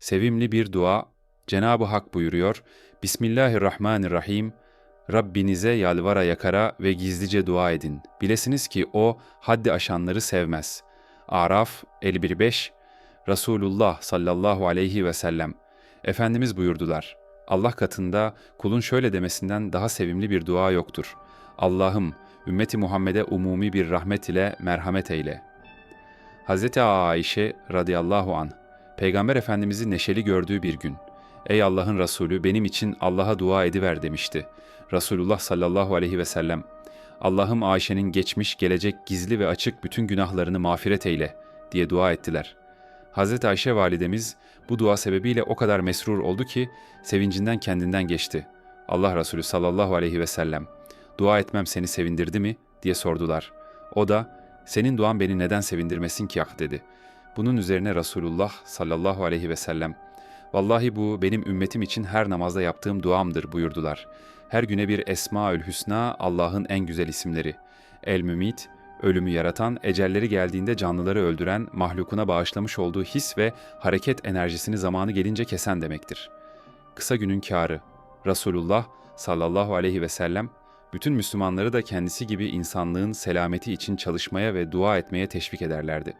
Sevimli bir dua. Cenab-ı Hak buyuruyor. Bismillahirrahmanirrahim. Rabbinize yalvara yakara ve gizlice dua edin. Bilesiniz ki o haddi aşanları sevmez. Araf 51.5 Resulullah sallallahu aleyhi ve sellem Efendimiz buyurdular. Allah katında kulun şöyle demesinden daha sevimli bir dua yoktur. Allah'ım ümmeti Muhammed'e umumi bir rahmet ile merhamet eyle. Hz. Ayşe radıyallahu an Peygamber Efendimiz'i neşeli gördüğü bir gün. Ey Allah'ın Resulü benim için Allah'a dua ediver demişti. Resulullah sallallahu aleyhi ve sellem Allah'ım Ayşe'nin geçmiş, gelecek, gizli ve açık bütün günahlarını mağfiret eyle diye dua ettiler. Hazreti Ayşe validemiz bu dua sebebiyle o kadar mesrur oldu ki sevincinden kendinden geçti. Allah Resulü sallallahu aleyhi ve sellem dua etmem seni sevindirdi mi diye sordular. O da senin duan beni neden sevindirmesin ki ah dedi. Bunun üzerine Resulullah sallallahu aleyhi ve sellem Vallahi bu benim ümmetim için her namazda yaptığım duamdır buyurdular. Her güne bir Esmaül Hüsna Allah'ın en güzel isimleri. El Mümit, ölümü yaratan, ecelleri geldiğinde canlıları öldüren, mahlukuna bağışlamış olduğu his ve hareket enerjisini zamanı gelince kesen demektir. Kısa günün kârı. Resulullah sallallahu aleyhi ve sellem bütün Müslümanları da kendisi gibi insanlığın selameti için çalışmaya ve dua etmeye teşvik ederlerdi.